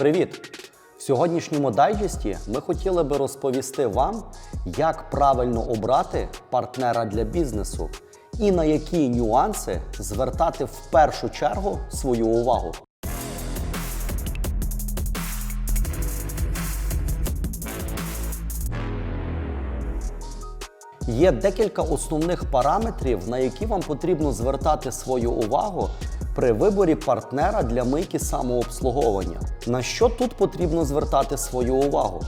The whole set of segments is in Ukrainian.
Привіт! В сьогоднішньому дайджесті ми хотіли би розповісти вам, як правильно обрати партнера для бізнесу і на які нюанси звертати в першу чергу свою увагу. Є декілька основних параметрів, на які вам потрібно звертати свою увагу при виборі партнера для мийки самообслуговування. На що тут потрібно звертати свою увагу?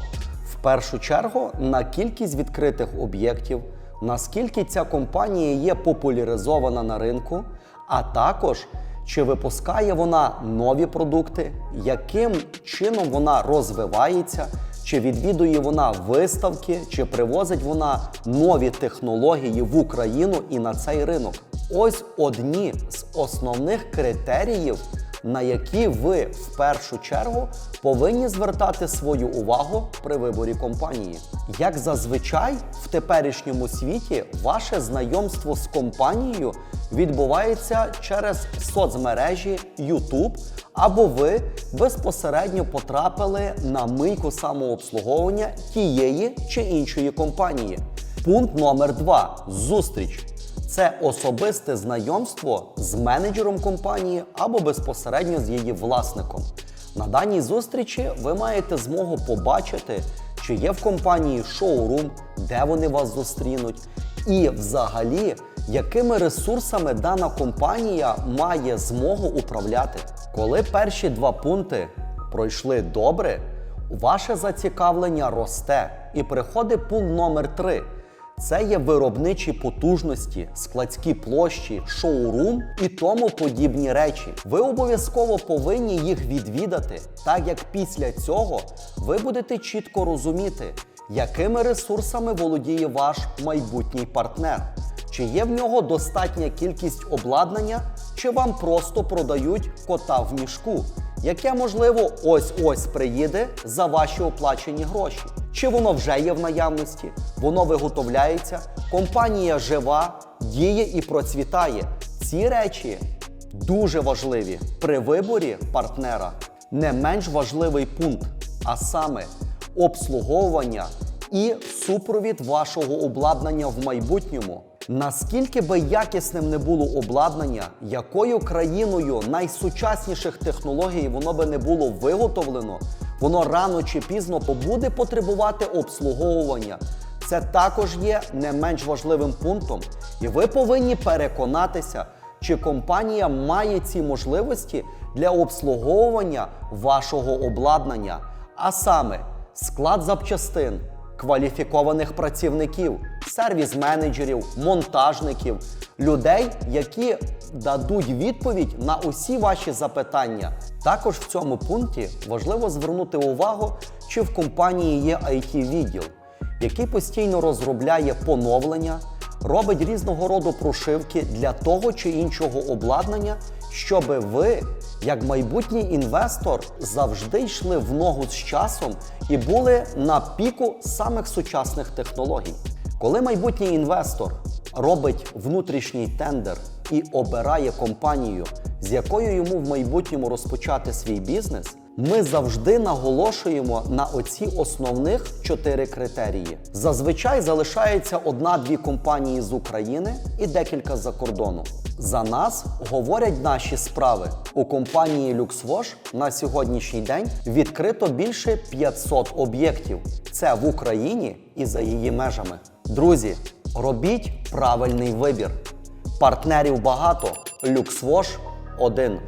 В першу чергу на кількість відкритих об'єктів, наскільки ця компанія є популяризована на ринку, а також чи випускає вона нові продукти, яким чином вона розвивається, чи відвідує вона виставки, чи привозить вона нові технології в Україну і на цей ринок. Ось одні з основних критеріїв, на які ви в першу чергу повинні звертати свою увагу при виборі компанії. Як зазвичай в теперішньому світі ваше знайомство з компанією відбувається через соцмережі YouTube, або ви безпосередньо потрапили на мийку самообслуговування тієї чи іншої компанії. Пункт номер два зустріч. Це особисте знайомство з менеджером компанії або безпосередньо з її власником. На даній зустрічі ви маєте змогу побачити, чи є в компанії шоурум, де вони вас зустрінуть, і взагалі, якими ресурсами дана компанія має змогу управляти. Коли перші два пункти пройшли добре, ваше зацікавлення росте і приходить пункт номер 3 це є виробничі потужності, складські площі, шоурум і тому подібні речі. Ви обов'язково повинні їх відвідати, так як після цього ви будете чітко розуміти, якими ресурсами володіє ваш майбутній партнер. Чи є в нього достатня кількість обладнання, чи вам просто продають кота в мішку, яке можливо ось-ось приїде за ваші оплачені гроші. Чи воно вже є в наявності, воно виготовляється, компанія жива, діє і процвітає. Ці речі дуже важливі при виборі партнера. Не менш важливий пункт, а саме обслуговування і супровід вашого обладнання в майбутньому. Наскільки би якісним не було обладнання, якою країною найсучасніших технологій воно би не було виготовлено, воно рано чи пізно буде потребувати обслуговування. Це також є не менш важливим пунктом, і ви повинні переконатися, чи компанія має ці можливості для обслуговування вашого обладнання, а саме склад запчастин, кваліфікованих працівників, сервіс-менеджерів, монтажників, людей, які дадуть відповідь на усі ваші запитання. Також в цьому пункті важливо звернути увагу, чи в компанії є it відділ який постійно розробляє поновлення, робить різного роду прошивки для того чи іншого обладнання, щоб ви, як майбутній інвестор, завжди йшли в ногу з часом і були на піку самих сучасних технологій. Коли майбутній інвестор робить внутрішній тендер і обирає компанію, з якою йому в майбутньому розпочати свій бізнес, ми завжди наголошуємо на оці основних чотири критерії. Зазвичай залишається одна-дві компанії з України і декілька з-за кордону. За нас говорять наші справи. У компанії LuxWash на сьогоднішній день відкрито більше 500 об'єктів. Це в Україні і за її межами. Друзі, робіть правильний вибір. Партнерів багато, Люксвош один.